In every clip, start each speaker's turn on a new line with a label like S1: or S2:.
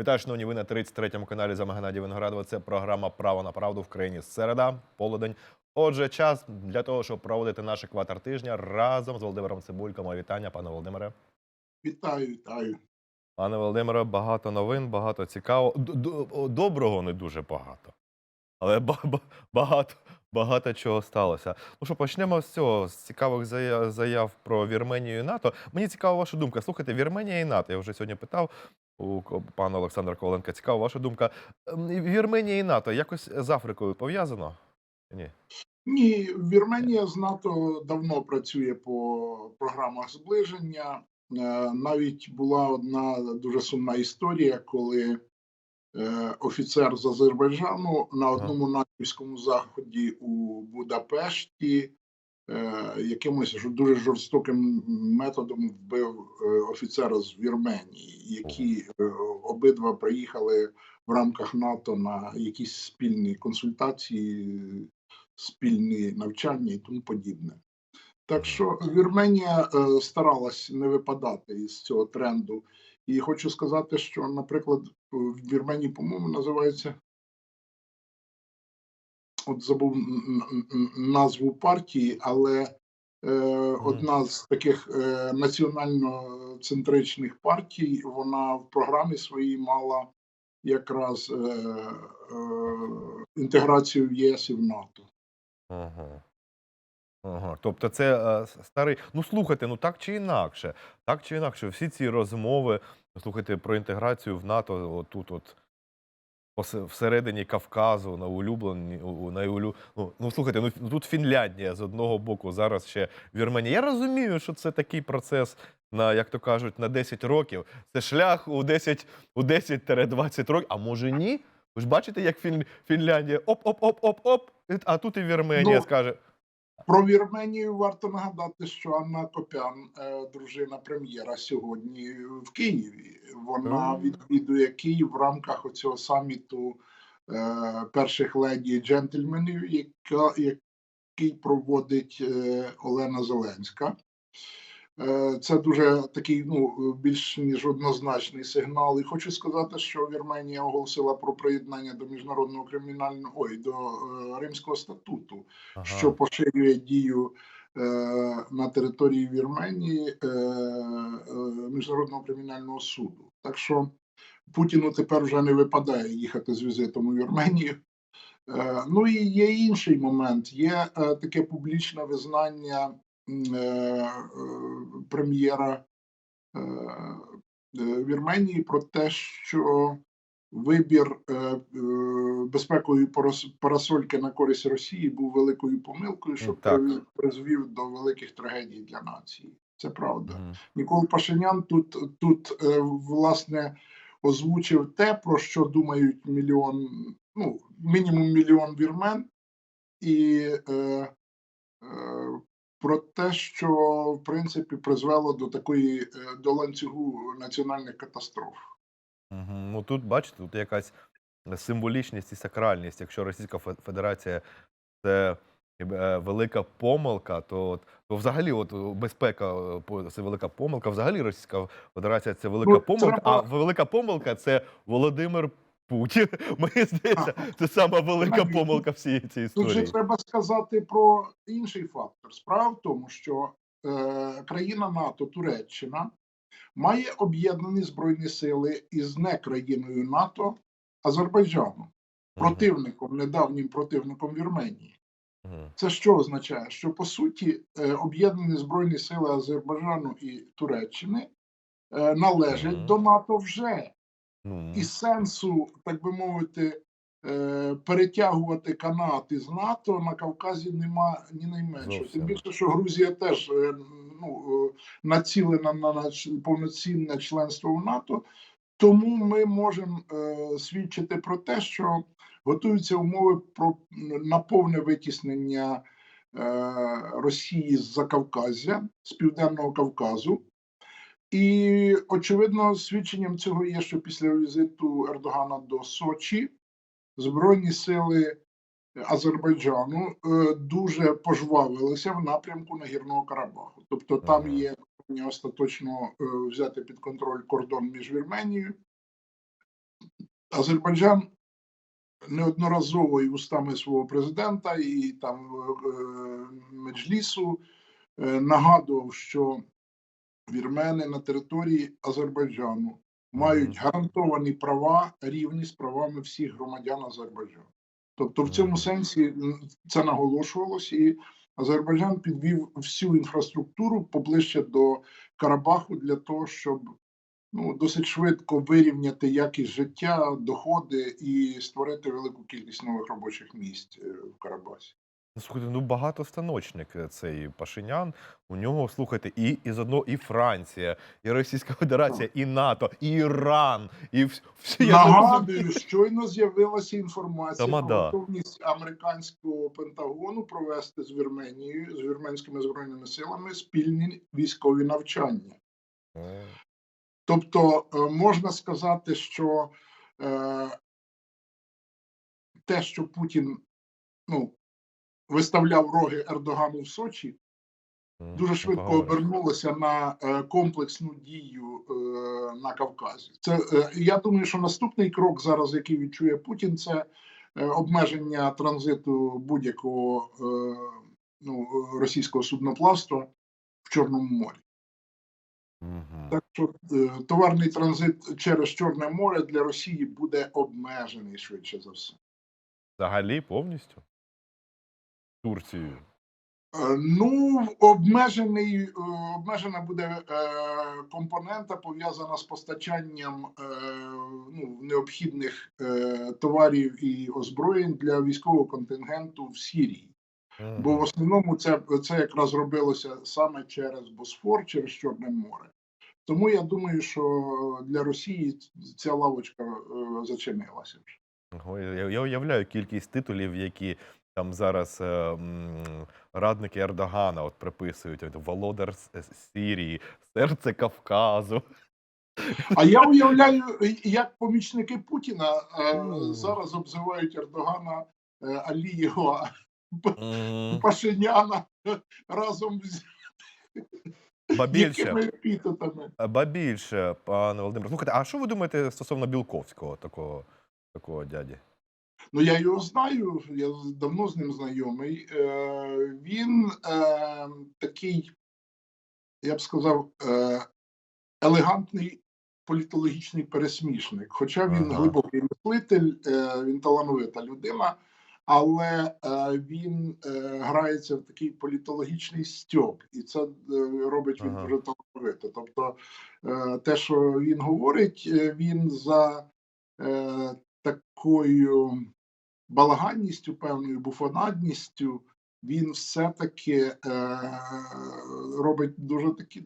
S1: Вітаю, шановні, ви на 33-му каналі за Геннадія Виноградова. Це програма Право на правду в країні. Середа, полудень. Отже, час для того, щоб проводити наш екватор тижня разом з Володимиром Цибульком. Моє Вітання, пане Володимире.
S2: Вітаю, вітаю.
S1: Пане Володимире, багато новин, багато цікавого. Доброго не дуже багато. Але ба- ба- багато, багато чого сталося. Ну що, почнемо з цього, з цікавих заяв про Вірменію і НАТО. Мені цікава ваша думка. Слухайте, Вірменія і НАТО. Я вже сьогодні питав у пана Олександра Коваленка. Цікава ваша думка. Ем, Вірменія і НАТО якось з Африкою пов'язано? Ні.
S2: Ні, Вірменія з НАТО давно працює по програмах зближення. Е, Навіть була одна дуже сумна історія, коли е, офіцер з Азербайджану на одному натівському заході у Будапешті якимось ж- дуже жорстоким методом вбив е, офіцера з Вірменії, які е, обидва приїхали в рамках НАТО на якісь спільні консультації, спільні навчання і тому подібне. Так що Вірменія е, старалась не випадати із цього тренду. І хочу сказати, що, наприклад, в Вірменії, по-моєму, називається. От забув назву партії, але е, одна з таких е, національно-центричних партій, вона в програмі своїй мала якраз е, е, інтеграцію в єС і в НАТО.
S1: Ага. Ага. Тобто це е, старий. Ну слухайте, ну так чи інакше, так чи інакше, всі ці розмови, слухайте, про інтеграцію в НАТО, отут, от всередині Кавказу, на улюблені, на улю... ну, ну слухайте, ну тут Фінляндія з одного боку, зараз ще Вірменія. Я розумію, що це такий процес на, як то кажуть, на 10 років. Це шлях у 10, у 10-20 років, а може ні? Ви ж бачите, як Фін... Фінляндія оп-оп-оп-оп-оп, а тут і Вірменія
S2: Ну,
S1: скаже.
S2: Про Вірменію варто нагадати, що Анна Копян, е, дружина прем'єра, сьогодні в Києві. Вона відвідує Київ в рамках оцього саміту е, перших леді і джентльменів, який проводить е, Олена Зеленська. Е, Це дуже такий ну більш ніж однозначний сигнал. І хочу сказати, що Вірменія оголосила про приєднання до міжнародного кримінального ой до е, Римського статуту
S1: Ага.
S2: що поширює дію е, на території Вірменії е, е, Міжнародного кримінального суду. Так що Путіну тепер вже не випадає їхати з візитом у Вірменію. Е, ну і є інший момент: є е, таке публічне визнання прем'єра е, е, Вірменії про те, що вибір е, е, безпекової парасольки на користь Росії був великою помилкою, що
S1: Так.
S2: призвів до великих трагедій для нації. Це правда. Нікол Пашинян тут, тут е, власне озвучив те, про що думають мільйон, ну мінімум мільйон вірмен, і е, е, про те, що в принципі призвело до такої е, до ланцюгу національних катастроф.
S1: Мгм. Ну тут бачите, тут якась символічність і сакральність. Якщо Російська Федерація це е, велика помилка, то, от, то взагалі от, е, безпека по- це велика помилка. Взагалі Російська Федерація це велика
S2: Ну,
S1: помилка,
S2: треба-
S1: а велика помилка це Володимир Путін. Мені здається, це сама велика помилка всієї цієї
S2: Тут же треба сказати про інший фактор. Справа в тому, що е, країна НАТО, Туреччина, має об'єднані збройні сили із не країною НАТО Азербайджаном, противником, недавнім противником Вірменії. Це що означає? Що по суті е, об'єднані збройні сили Азербайджану і Туреччини е, належать до НАТО вже
S1: Ну,
S2: і сенсу, так би мовити, е, перетягувати канат із НАТО на Кавказі нема ні найменшого. Тим більше, що Грузія теж е, ну, е, націлена на повноцінне членство в НАТО. Тому ми можемо свідчити про те, що готуються умови про на повне витіснення Росії з Закавказя, з Південного Кавказу. І очевидно, свідченням цього є, що після візиту Ердогана до Сочі збройні сили Азербайджану е, дуже пожвавилися в напрямку Нагірного Карабаху. Тобто там є прагнення остаточно е, взяти під контроль кордон між Вірменією Азербайджан неодноразово і устами свого президента, і там е, Меджлісу нагадував, що вірмени на території Азербайджану мають гарантовані права рівні з правами всіх громадян Азербайджану. Тобто, в цьому сенсі це наголошувалось, і Азербайджан підвів всю інфраструктуру поближче до Карабаху для того, щоб ну, досить швидко вирівняти якість життя, доходи і створити велику кількість нових робочих місць е, в Карабасі.
S1: Слухайте, ну багатостаночник е, цей Пашинян. У нього, слухайте, і, і заодно і Франція, і Російська Федерація, і НАТО, і Іран, і всі.
S2: Нагадую, щойно з'явилася інформація про готовність американського Пентагону провести з Вірменією, з вірменськими збройними силами спільні військові навчання. Тобто е, можна сказати, що е, те, що Путін ну, виставляв роги Ердогану в Сочі, дуже швидко обернулося на е, комплексну дію е, на Кавказі. Це е, я думаю, що наступний крок зараз, який відчує Путін, це обмеження транзиту будь-якого ну, російського судноплавства в Чорному морі. Так що товарний транзит через Чорне море для Росії буде обмежений швидше за все.
S1: Взагалі повністю? Турцією.
S2: Е, Ну, обмежений, е, обмежена буде е, компонента пов'язана з постачанням ну, необхідних товарів і озброєнь для військового контингенту в Сірії. Бо в основному це, це якраз робилося саме через Босфор, через Чорне море. Тому я думаю, що для Росії ця лавочка зачинилася вже.
S1: Я, я уявляю кількість титулів, які там зараз е, радники Ердогана от приписують от, Володар С- Сирії, серце Кавказу.
S2: А я уявляю, як помічники Путіна е, зараз обзивають Ердогана е, Алієва,
S1: М,
S2: Пашиняна разом з
S1: Ба більше, ба більше, пане Володимире. Слухайте, а що ви думаєте стосовно Білковського, такого, такого дяді?
S2: Ну я його знаю, я давно з ним знайомий. Е, він е, такий, я б сказав, е, елегантний політологічний пересмішник. Хоча він
S1: Ага.
S2: глибокий мислитель, е, він талановита людина, але е, він е, грається в такий політологічний стьоп, і це е, робить він
S1: Ага.
S2: дуже талановито. Тобто, е, те, що він говорить, е, він за е, такою балаганністю, певною буфонадністю, він все-таки е, робить дуже такі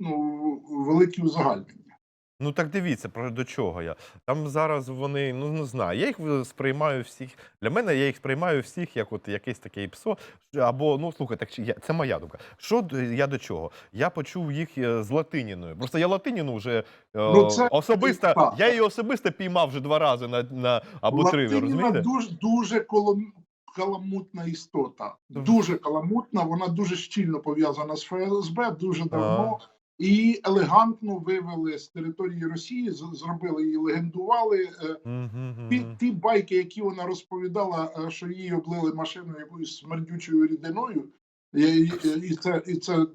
S2: ну, великі узагальнення.
S1: Ну так дивіться, про до чого я. Там зараз вони, ну не знаю, я їх сприймаю всіх. Для мене я їх сприймаю всіх як от якесь таке псо. Або, ну слухай, так чи я- це моя думка. Що я до чого? Я почув їх е, з латиніною. Просто я латиніну вже е,
S2: Ну, це-
S1: особисто, я її особисто піймав вже два рази на, на або три. Розумієте?
S2: дуже дуже колом- каламутна істота.
S1: Дуже.
S2: Дуже каламутна, вона дуже щільно пов'язана з ФСБ, дуже давно. І елегантно вивели з території Росії, зробили її, легендували. Е, Ті, ті байки, які вона розповідала, е, що її облили машиною якоюсь смердючою рідиною, і, це, і це е,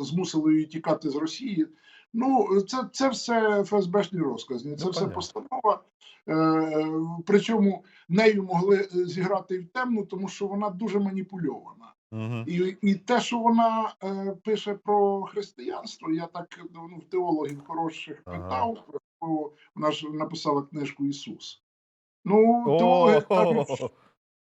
S2: змусило її тікати з Росії. Ну, це, це все ФСБшні розказні, це
S1: Ну,
S2: все постанова. Причому нею могли зіграти і в темну, тому що вона дуже маніпульована.
S1: Мгм.
S2: І, і те, що вона е, пише про християнство, я так ну, в теологів хороших
S1: Ага.
S2: питав, бо вона ж написала книжку Ісус. Ну, теологи кажуть,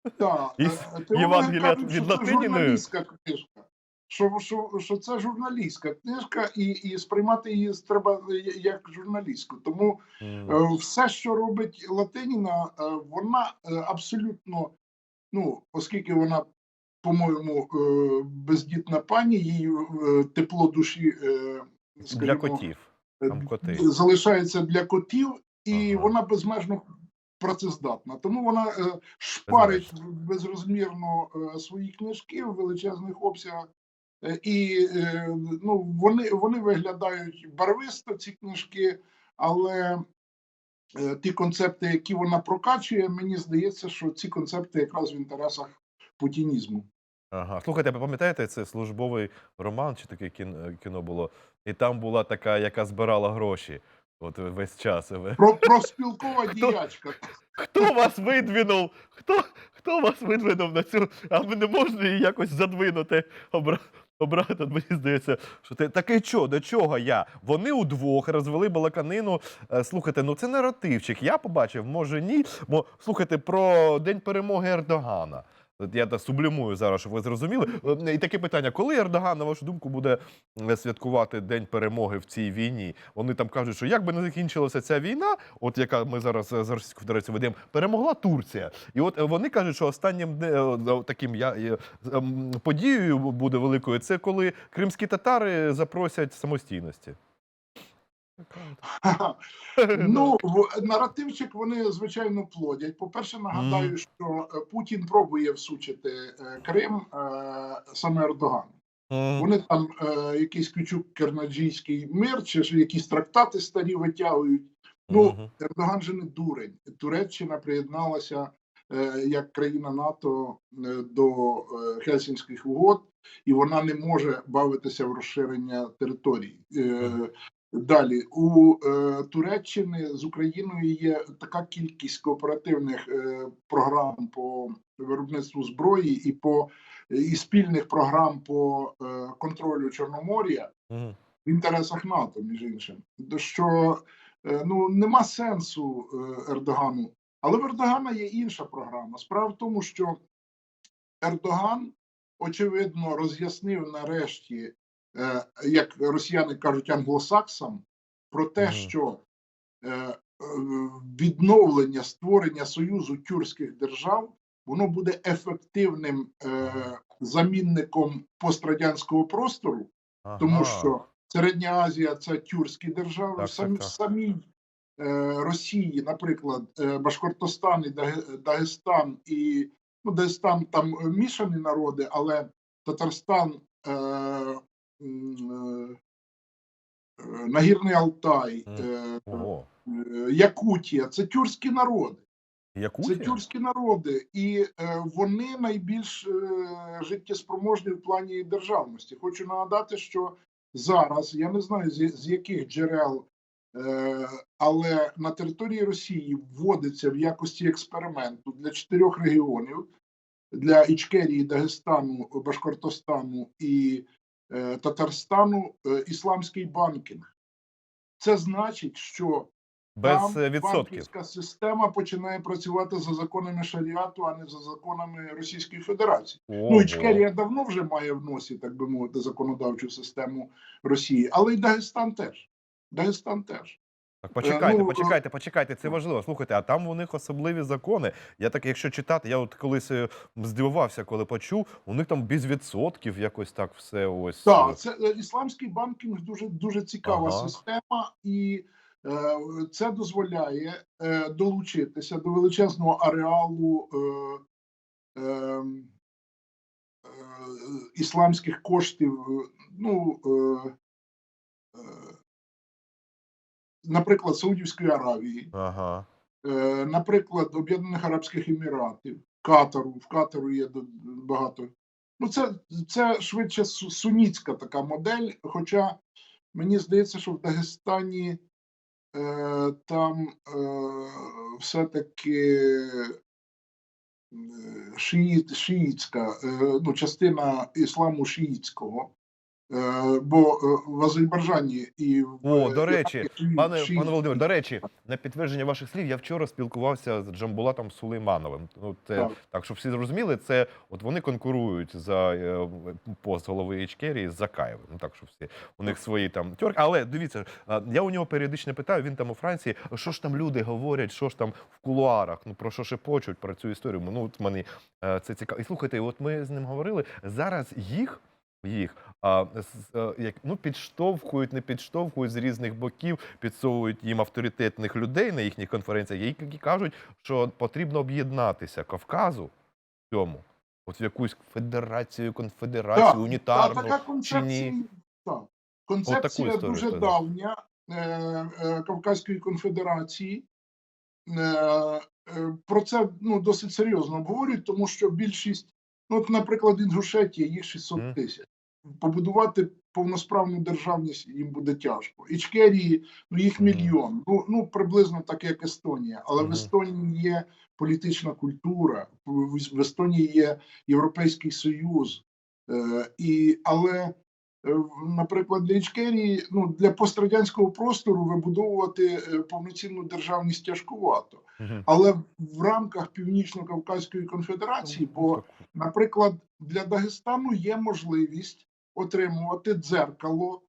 S1: І
S2: е, теологи кажуть,
S1: від
S2: що це журналістська книжка. Що, що, що це журналістська книжка, і, і сприймати її треба як журналістську. Тому. Е, все, що робить Латиніна, е, вона е, абсолютно, ну, оскільки вона, по-моєму, е, бездітна пані, їй е, тепло душі е,
S1: Для котів. Там коти.
S2: залишається для котів, і
S1: Ага.
S2: вона безмежно працездатна. Тому вона шпарить безрозмірно свої книжки в величезних обсягах. І ну, вони, вони виглядають барвисто, ці книжки, але ті концепти, які вона прокачує, мені здається, що ці концепти якраз в інтересах путінізму.
S1: Ага. Слухайте, ви пам'ятаєте, це службовий роман чи таке кіно, кіно було? І там була така, яка збирала гроші. От весь час.
S2: Про, про спілкова діячка.
S1: Хто вас видвинув? Хто, хто вас видвинув на цю? А ми не можна її якось задвинути, обра... обрати. Мені здається, що ти таке що, до чого я? Вони удвох розвели балаканину. Е, Слухайте, ну це наративчик. Я побачив, може ні. Бо слухайте про День перемоги Ердогана. Я так сублімую зараз, щоб ви зрозуміли. Е, І таке питання: коли Ердоган, на вашу думку, буде е, святкувати День перемоги в цій війні? Вони там кажуть, що як би не закінчилася ця війна, от яка ми зараз е, з Російською Федерацією ведемо, перемогла Турція. І от вони кажуть, що останнім таким я, ем, подією буде великою, це коли кримські татари запросять самостійності.
S2: Ну, наративчик вони звичайно плодять. По-перше, нагадаю,
S1: Мгм.
S2: що е, Путін пробує всучити е, Крим е, саме Ердогану.
S1: Мгм.
S2: Вони там якийсь кючук кернаджійський мир, чи ж якісь трактати старі витягують. Ну. Ердоган же не дурень. Туреччина приєдналася як країна НАТО до Хельсінських угод, і вона не може бавитися в розширення територій. Е, Далі у е, Туреччини з Україною є така кількість кооперативних е, програм по виробництву зброї і по і спільних програм по е, контролю Чорномор'я в інтересах НАТО, між іншим, що е, ну нема сенсу е, Ердогану. Але в Ердогана є інша програма. Справа в тому, що Ердоган, очевидно, роз'яснив нарешті, е, як росіяни кажуть, англосаксам, про те, що е, е, відновлення створення союзу тюркських держав воно буде ефективним е, замінником пострадянського простору, тому що Середня Азія це тюркські держави,
S1: Так,
S2: самі,
S1: так, так.
S2: самій е, Росії, наприклад, е, Башкортостан і Дагестан і ну, Дагестан там е, мішані народи, але Татарстан, е, е, е, Нагірний Алтай, е,
S1: Ого.
S2: е, Якутія це тюркські народи. Це тюркські народи, і е, вони найбільш е, життєспроможні в плані державності. Хочу нагадати, що зараз я не знаю з, яких джерел, е, але на території Росії вводиться в якості експерименту для чотирьох регіонів: для Ічкерії, Дагестану, Башкортостану і е, Татарстану е, ісламський банкінг. Це значить, що
S1: Без
S2: там
S1: е, відсотків.
S2: банківська система починає працювати за законами шаріату, а не за законами Російської Федерації.
S1: Ого.
S2: Ну, Ічкерія давно вже має в носі, так би мовити, законодавчу систему Росії, але й Дагестан теж. Дагестан теж.
S1: Так, почекайте,
S2: ну,
S1: почекайте, почекайте, це важливо. Слухайте, а там у них особливі закони. Я так, якщо читати, я от колись е, здивувався, коли почув, у них там без відсотків якось так все ось.
S2: Так, це е, ісламський банкінг дуже дуже цікава
S1: Ага.
S2: система, і е, це дозволяє е, долучитися до величезного ареалу е, е, е, ісламських коштів. е, Ну, е, е, наприклад, Саудівської Аравії,
S1: Ага.
S2: е, наприклад, Об'єднаних Арабських Еміратів, Катару. В Катару є багато. Ну, це, це швидше сунітська така модель. Хоча мені здається, що в Дагестані е, там е, все-таки е, шиїт, шиїцька, е, ну, частина ісламу шиїцького. Е, бо е, в Азербайджані і в
S1: О, до речі, Пане, пане Володимир, до речі, на підтвердження ваших слів, я вчора спілкувався з Джамбулатом Сулеймановим. Ну, це, так.
S2: Так.
S1: щоб всі зрозуміли, це от вони конкурують за е, пост голови Ічкерії з Закаєвим. Ну так, щоб всі у них свої там тьорки. Але дивіться, я у нього періодично питаю, він там у Франції, що ж там люди говорять, що ж там в кулуарах, ну про що шепочуть про цю історію. Ну, от мені е, це цікаво. І слухайте, от ми з ним говорили. Зараз їх їх а, е, як, ну, підштовхують, не підштовхують з різних боків, підсовують їм авторитетних людей на їхніх конференціях, які кажуть, що потрібно об'єднатися Кавказу в цьому, от в якусь федерацію, конфедерацію,
S2: Так,
S1: унітарну.
S2: Та, така
S1: чи ні?
S2: так. концепція
S1: історію
S2: дуже давня е, е, Кавказької конфедерації. е, е, про це ну, досить серйозно обговорюють, тому що більшість, ну, от, наприклад, Інгушетія, їх 600 тисяч. Побудувати повносправну державність їм буде тяжко. Ічкерії, ну їх мільйон. Ну, ну приблизно так, як Естонія. Але в Естонії є політична культура, в, Естонії є Європейський Союз. Е, і, але, е, наприклад, для Ічкерії, ну, для пострадянського простору вибудовувати е, повноцінну державність тяжкувато. Але в рамках Північно-Кавказької конфедерації, бо, наприклад, для Дагестану є можливість отримувати дзеркало,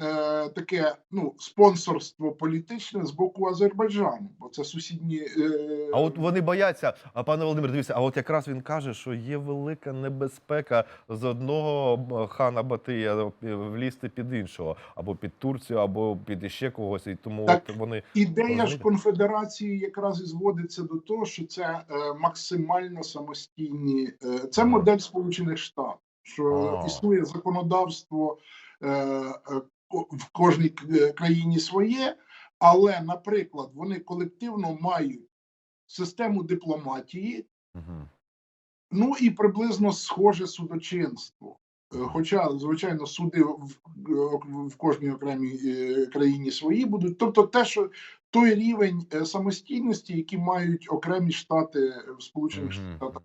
S2: е, таке ну, спонсорство політичне з боку Азербайджану, бо це сусідні. Е,
S1: А от вони бояться, а пане Володимир, дивіться, а от якраз він каже, що є велика небезпека з одного хана Батия е, влізти під іншого, або під Турцію, або під іще когось. І тому
S2: Так.
S1: от вони
S2: Ідея ж конфедерації якраз і зводиться до того, що це е, максимально самостійні. Е, це модель Сполучених Штатів, що існує законодавство е, е, в кожній е, країні своє, але, наприклад, вони колективно мають систему дипломатії, ну і приблизно схоже судочинство. Хоча, звичайно, суди в, в- в кожній окремій країні свої будуть. Тобто, те, що той рівень самостійності, який мають окремі штати в Сполучених. Штатах.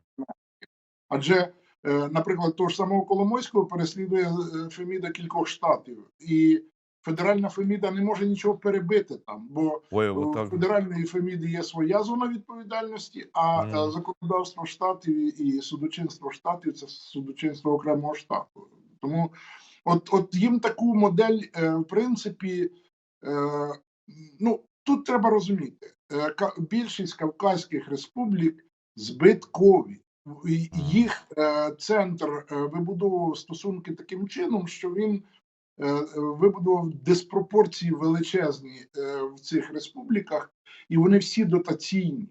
S2: Адже, е, наприклад, того ж самого Коломойського переслідує е, Феміда кількох штатів, і федеральна Феміда не може нічого перебити там, бо
S1: Ой,
S2: у
S1: так.
S2: федеральної Феміди є своя зона відповідальності, а е, законодавство штатів і судочинство штатів це судочинство окремого штату. Тому от, от їм таку модель, е, в принципі, е, ну тут треба розуміти, е, більшість кавказьких республік збиткові. Їх е, центр е, вибудовував стосунки таким чином, що він е, вибудував диспропорції величезні в цих республіках, і вони всі дотаційні.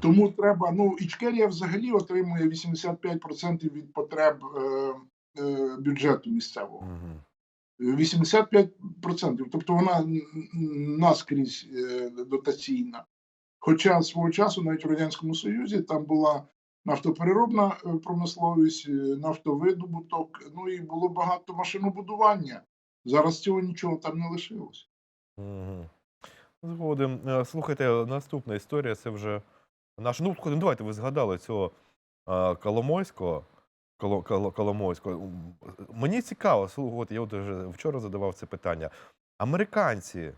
S2: Тому треба. Ну, Ічкерія взагалі отримує 85% від потреб бюджету місцевого.
S1: Мгм.
S2: 85%. Тобто вона наскрізь дотаційна. Хоча свого часу навіть в Радянському Союзі там була нафтопереробна е, промисловість, е, нафтовидобуток, ну і було багато машинобудування. Зараз цього нічого там не лишилось.
S1: Мгм. Згоден. Е, Слухайте, наступна історія це вже наш. Ну, ну, давайте ви згадали цього Коломойського. Коло, Коло- Коломойського. Мені цікаво, от я от вже вчора задавав це питання. Американці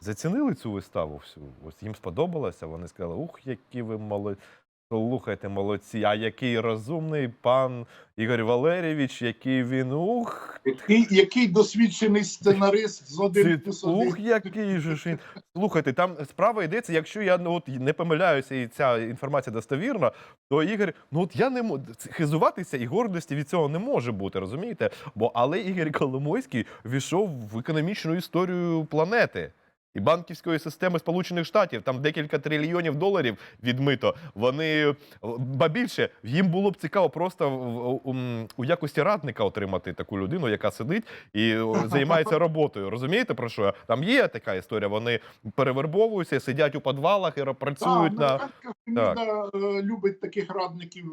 S1: зацінили цю виставу всю? Ось їм сподобалося. Вони сказали, ух, які ви молодці. Слухайте, молодці, а який розумний пан Ігор Валерійович, який він ух,
S2: Який, який досвідчений сценарист з один плюс
S1: Ух, який же ж він. Слухайте, там справа йдеться, якщо я ну, от, не помиляюся, і ця інформація достовірна, то Ігор, ну от я не можу хизуватися і гордості від цього не може бути, розумієте? Бо але Ігор Коломойський війшов в економічну історію планети. І банківської системи Сполучених Штатів там декілька трильйонів доларів відмито. Вони ба більше їм було б цікаво просто в- у, у якості радника отримати таку людину, яка сидить і займається роботою. Розумієте про що? Там є така історія. Вони перевербовуються, сидять у підвалах і ра- працюють на
S2: американська Феміда е, любить таких радників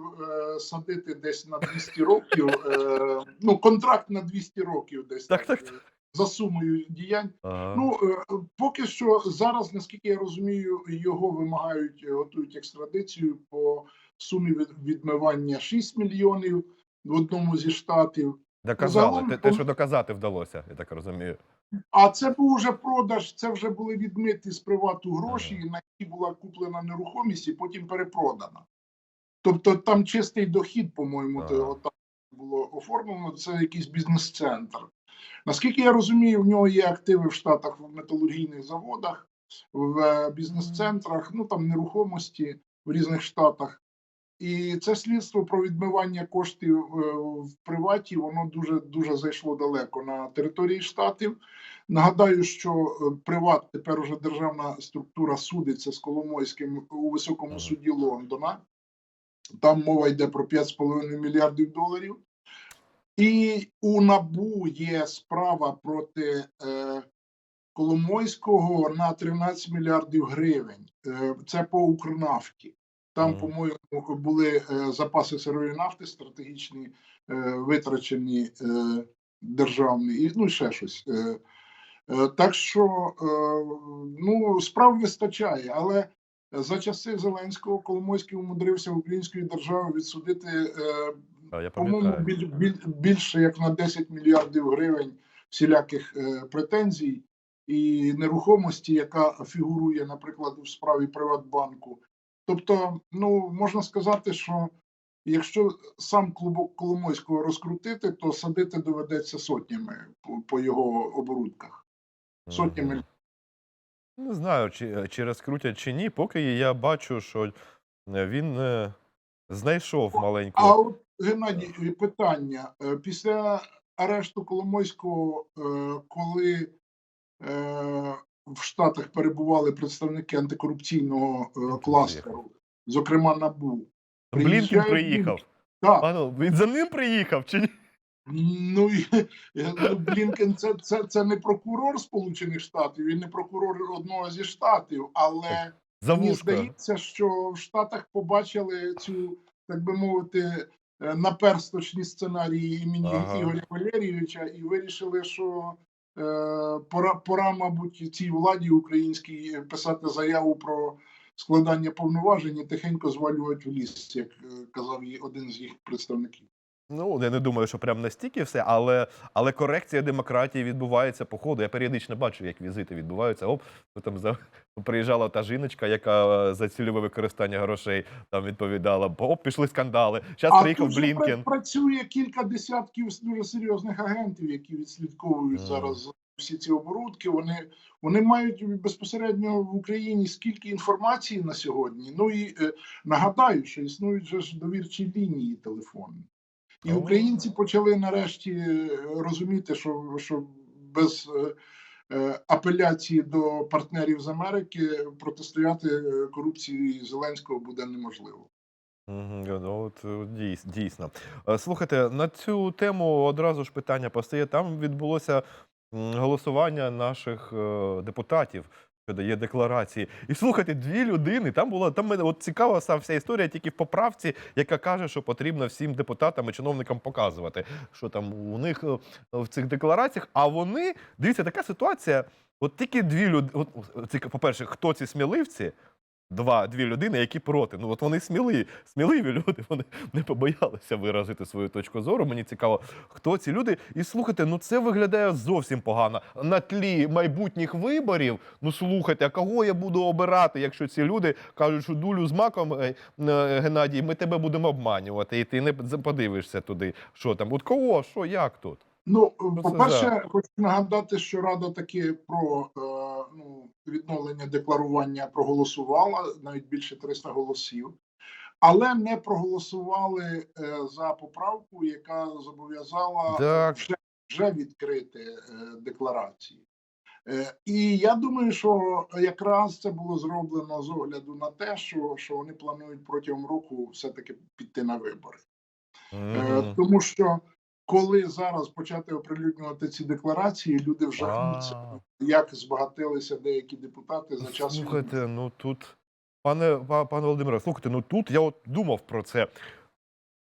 S2: е, садити десь на 200 років. Е, ну, контракт на 200 років десь
S1: Так, так,
S2: е, за сумою діянь.
S1: Ага.
S2: Ну е, поки що зараз, наскільки я розумію, його вимагають, е, готують екстрадицію по сумі відмивання 6 мільйонів в одному зі штатів.
S1: доказали.
S2: загалом
S1: Те, те, що доказати вдалося, я так розумію.
S2: А це був уже продаж. Це вже були відмиті з привату гроші, на які була куплена нерухомість і потім перепродана. Тобто там чистий дохід, по-моєму,
S1: Ага.
S2: отак було оформлено. Це якийсь бізнес-центр. Наскільки я розумію, в нього є активи в Штатах в металургійних заводах, в е, бізнес-центрах, ну там нерухомості в різних штатах. І це слідство про відмивання коштів е, в приваті, воно дуже дуже зайшло далеко на території штатів. Нагадаю, що е, приват тепер уже державна структура судиться з Коломойським у високому суді Лондона. Там мова йде про 5,5 мільярдів доларів. І у НАБУ є справа проти е, Коломойського на 13 мільярдів гривень. Е, Це по Укрнафті. Там,
S1: Мгм.
S2: по-моєму, були е, запаси сирої нафти стратегічні, е, витрачені е, державні, і ну ще щось. Е, е, Так що е, ну, справ вистачає, але за часи Зеленського Коломойський умудрився української держави відсудити, е,
S1: я
S2: по-моєму,
S1: пам'ятаю.
S2: біль, біль, більше як на 10 мільярдів гривень всіляких е, претензій і нерухомості, яка фігурує, наприклад, у справі Приватбанку. Тобто, ну можна сказати, що якщо сам клубок Коломойського розкрутити, то садити доведеться сотнями по, по його оборудках. Сотнями.
S1: Не знаю, чи, чи розкрутять чи ні. Поки я бачу, що е, він е, знайшов маленьку.
S2: А от Геннадій, питання Е, після арешту Коломойського, е, коли е, в Штатах перебували представники антикорупційного е, кластеру, зокрема НАБУ.
S1: Блінкін приїхав.
S2: Так,
S1: А ну, він за ним приїхав чи ні?
S2: ну е, ну, Блінкен це, це, це не прокурор Сполучених Штатів, він не прокурор одного зі штатів, але Мені здається, що в Штатах побачили цю, так би мовити, е, наперсточні сценарії імені
S1: Ага.
S2: Ігоря Валерійовича і вирішили, що е, пора, пора, мабуть, цій владі українській писати заяву про складання повноважень і тихенько звалювати в ліс, як е, казав один з їх представників.
S1: Ну, я не думаю, що прям настільки все, але, але корекція демократії відбувається по ходу. Я періодично бачу, як візити відбуваються. Оп, там за, приїжджала та жіночка, яка е, за цільове використання грошей там відповідала. Оп, пішли скандали. Зараз приїхав Блінкен.
S2: працює кілька десятків дуже серйозних агентів, які відслідковують
S1: Мгм.
S2: зараз всі ці оборудки. Вони, вони мають безпосередньо в Україні скільки інформації на сьогодні. Ну і е, нагадаю, що існують же ж довірчі лінії телефонні. І українці почали нарешті е, розуміти, що, що без е, е, апеляції до партнерів з Америки протистояти корупції Зеленського буде неможливо.
S1: Ну, от, дійсно. Слухайте, на цю тему одразу ж питання постає. Там відбулося голосування наших депутатів щодо є декларації. І слухайте, дві людини. Там була там мене от цікава вся історія, тільки в поправці, яка каже, що потрібно всім депутатам і чиновникам показувати, що там у них е, в цих деклараціях. А вони дивіться, така ситуація. От тільки дві люди. От, по-перше, хто ці сміливці? Два, дві людини, які проти. Ну от вони сміливі, сміливі люди, вони не побоялися виразити свою точку зору. Мені цікаво, хто ці люди. І слухайте, ну це виглядає зовсім погано. На тлі майбутніх виборів. Ну слухайте, а кого я буду обирати, якщо ці люди кажуть, що дулю з маком, е, е, Геннадій, ми тебе будемо обманювати, і ти не подивишся туди, що там. От кого, що, як тут?
S2: Ну, по-перше, хочу нагадати, що Рада таки про е, ну, відновлення декларування проголосувала навіть більше 300 голосів, але не проголосували е, за поправку, яка зобов'язала вже, вже відкрити е, декларації. Е, І я думаю, що якраз це було зроблено з огляду на те, що, що вони планують протягом року все-таки піти на вибори. Е,
S1: Мгм.
S2: Тому що коли зараз почати оприлюднювати ці декларації, люди
S1: А.
S2: як збагатилися деякі депутати за час.
S1: Слухайте, ну тут, пане, па- пане Володимире, слухайте, ну тут я от думав про це.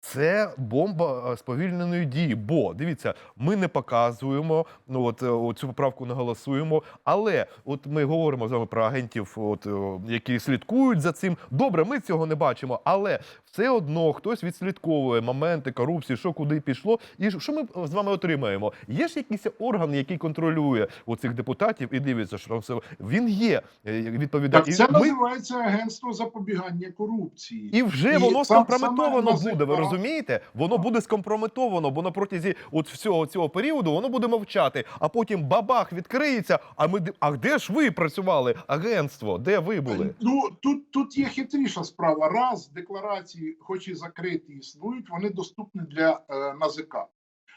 S1: Це бомба е, сповільненої дії. Бо дивіться, ми не показуємо, ну от е, цю поправку не голосуємо. Але от ми говоримо з вами про агентів, от е, які слідкують за цим. Добре, ми цього не бачимо, але все одно хтось відслідковує моменти корупції, що куди пішло, і що ми з вами отримаємо. Є ж якийсь орган, який контролює оцих депутатів і дивиться, що все він є. е, Відповідає.
S2: Так це
S1: ми-
S2: називається агентство запобігання корупції.
S1: і вже
S2: І
S1: воно скомпрометовано буде. Ви розумієте? Воно буде скомпрометовано, бо на протязі от всього цього періоду воно буде мовчати. А потім бабах відкриється. А ми а де ж ви працювали? Агентство, де ви були?
S2: Ну тут, тут є хитріша справа. Раз декларації, хоч і закриті, існують, вони доступні для е, НАЗК.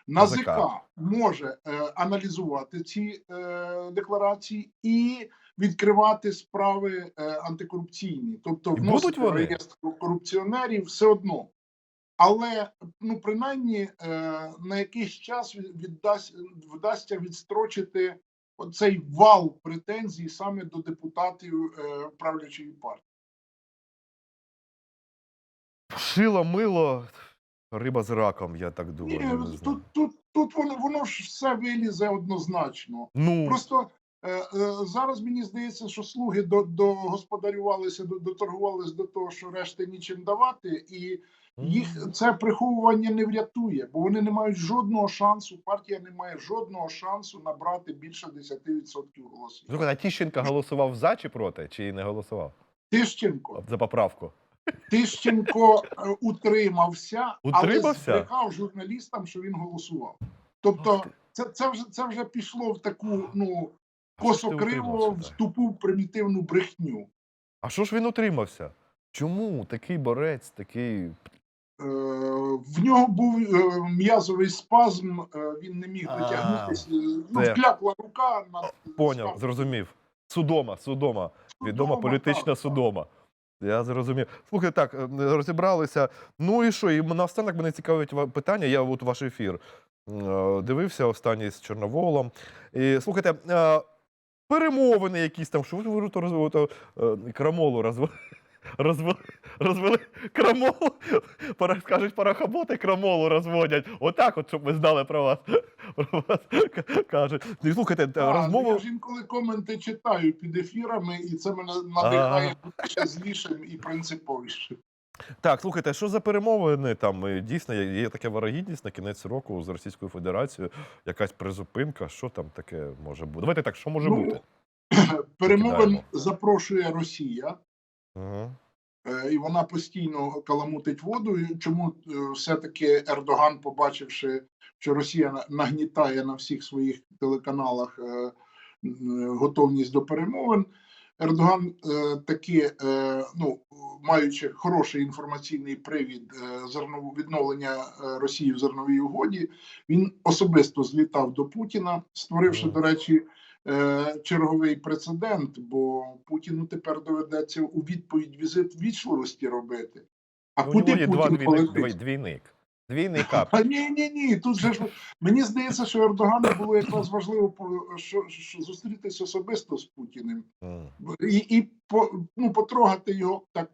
S2: НАЗК може е, аналізувати ці е, декларації і відкривати справи антикорупційні, тобто вносити реєстр корупціонерів все одно. Але ну принаймні на якийсь час віддасть вдасться відстрочити оцей вал претензій саме до депутатів правлячої партії.
S1: Шило, мило, риба з раком, я так думаю.
S2: Ні,
S1: я не знаю.
S2: тут, тут, тут воно, воно ж все вилізе однозначно.
S1: Ну,
S2: Просто е, е, зараз мені здається, що слуги до, до господарювалися, до, доторгувалися до того, що решти нічим давати, і їх це приховування не врятує, бо вони не мають жодного шансу. Партія не має жодного шансу набрати більше 10% голосів.
S1: Слухай, а Тіщенка голосував за чи проти, чи не голосував
S2: Тищенко,
S1: за поправку?
S2: Тищенко е, утримався, але
S1: Утримався?
S2: збрехав журналістам, що він голосував. Тобто, це, це вже це вже пішло в таку ну косо-криво,
S1: утримався,
S2: в тупу примітивну брехню.
S1: А що ж він утримався? Чому такий борець, такий.
S2: Е, в нього був е, м'язовий спазм, він не міг дотягнутися. Ну, вклякла рука на
S1: Поняв, зрозумів. Судома, судома. Відома політична судома. Я зрозумів. Слухай, так, е, розібралися. Ну і що? І наостанок мене цікавить питання. Я от ваш ефір е, дивився останній з Чорноволом. І слухайте, е, перемовини якісь там, що ви е, крамолу розвели. Розвели, розвели крамолу, Пара- скажуть, парахоботи крамолу розводять. Отак, от, щоб ви знали про вас. Про вас кажуть. І слухайте,
S2: Так,
S1: розмову.
S2: Я ж інколи коменти читаю під ефірами, і це мене надихає бути ще злішим і принциповішим.
S1: Так, слухайте, що за перемовини там? Дійсно, є така варогідність на кінець року з Російською Федерацією, якась призупинка. Що там таке може бути? Давайте так, що може
S2: Ну,
S1: бути?
S2: Перемовин запрошує Росія.
S1: Угу.
S2: Е, і вона постійно каламутить воду. Чому е, все-таки Ердоган, побачивши, що Росія нагнітає на всіх своїх телеканалах е, готовність до перемовин, Ердоган таки, ну маючи хороший інформаційний привід зернову відновлення Росії в зерновій угоді, він особисто злітав до Путіна, створивши, до речі, черговий прецедент, бо Путіну тепер доведеться у відповідь візит вічливості робити. А
S1: Ну,
S2: куди
S1: два
S2: Путін
S1: двійник,
S2: полетить?
S1: двій- двійник. Двійника.
S2: А ні, ні, ні. Тут же ж мені здається, що Ердогану було якраз важливо що, що зустрітися особисто з Путіним і, і по, ну, потрогати його так.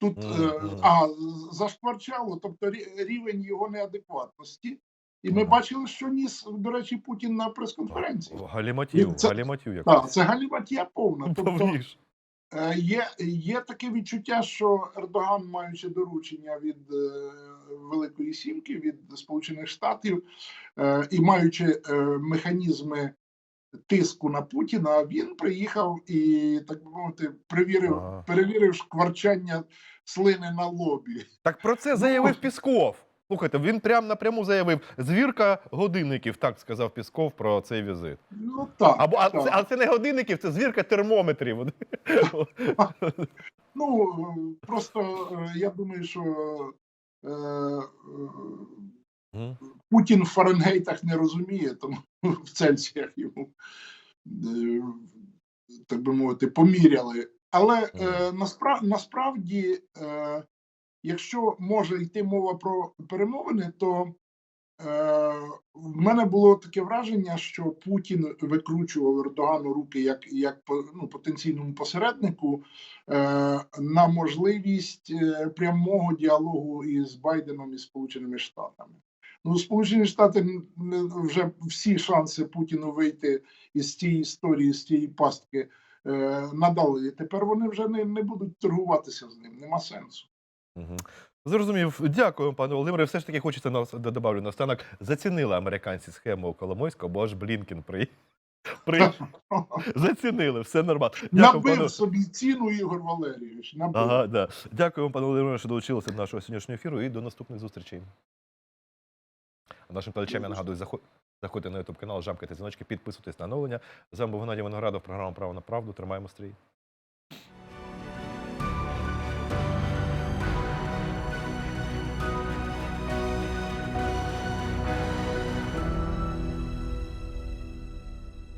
S2: Тут е, а зашкварчало, тобто рівень його неадекватності. І ми бачили, що ніс, до речі, Путін на прес-конференції.
S1: Галіматів,
S2: Це-
S1: галіматів
S2: Так, це галіматія повна. Тобто Е, Є, є таке відчуття, що Ердоган, маючи доручення від е, Великої Сімки, від Сполучених Штатів, е, і маючи механізми тиску на Путіна, він приїхав і, так би мовити, перевірив,
S1: Ага.
S2: перевірив шкварчання слини на лобі.
S1: Так про це заявив Пісков. Слухайте, він прям напряму заявив: звірка годинників, так сказав Пісков про цей візит.
S2: Ну так,
S1: Або а це, а це не годинників, це звірка термометрів.
S2: Ну просто е, я думаю, що е, е, Путін в Фаренгейтах не розуміє, тому в Цельсіях йому, е, так би мовити, поміряли. Але е, наспра- насправді, е, якщо може йти мова про перемовини, то е, в мене було таке враження, що Путін викручував Ердогану руки як, як ну, потенційному посереднику е, на можливість е, прямого діалогу із Байденом і Сполученими Штатами. Ну, Сполучені Штати вже всі шанси Путіну вийти із цієї історії, з цієї пастки е, надали. Тепер вони вже не, не будуть торгуватися з ним. Нема сенсу.
S1: Мгм. Зрозумів. Дякую, пане Володимире. Все ж таки хочеться нас добавлю наостанок. Зацінили американці схему Коломойського, бо аж Блінкен при... при... зацінили. Все нормально. Дякую,
S2: Набив
S1: пане...
S2: собі ціну Ігор Валерійович. Набив.
S1: Ага, да. Дякую пане Володимире, що долучилися до нашого сьогоднішнього ефіру і до наступних зустрічей. Нашим глядачам я нагадую, заход- заходьте на YouTube канал, жамкайте дзвіночки, підписуйтесь на оновлення. З вами був Геннадій Виноградов, програма Право на правду. Тримаємо стрій.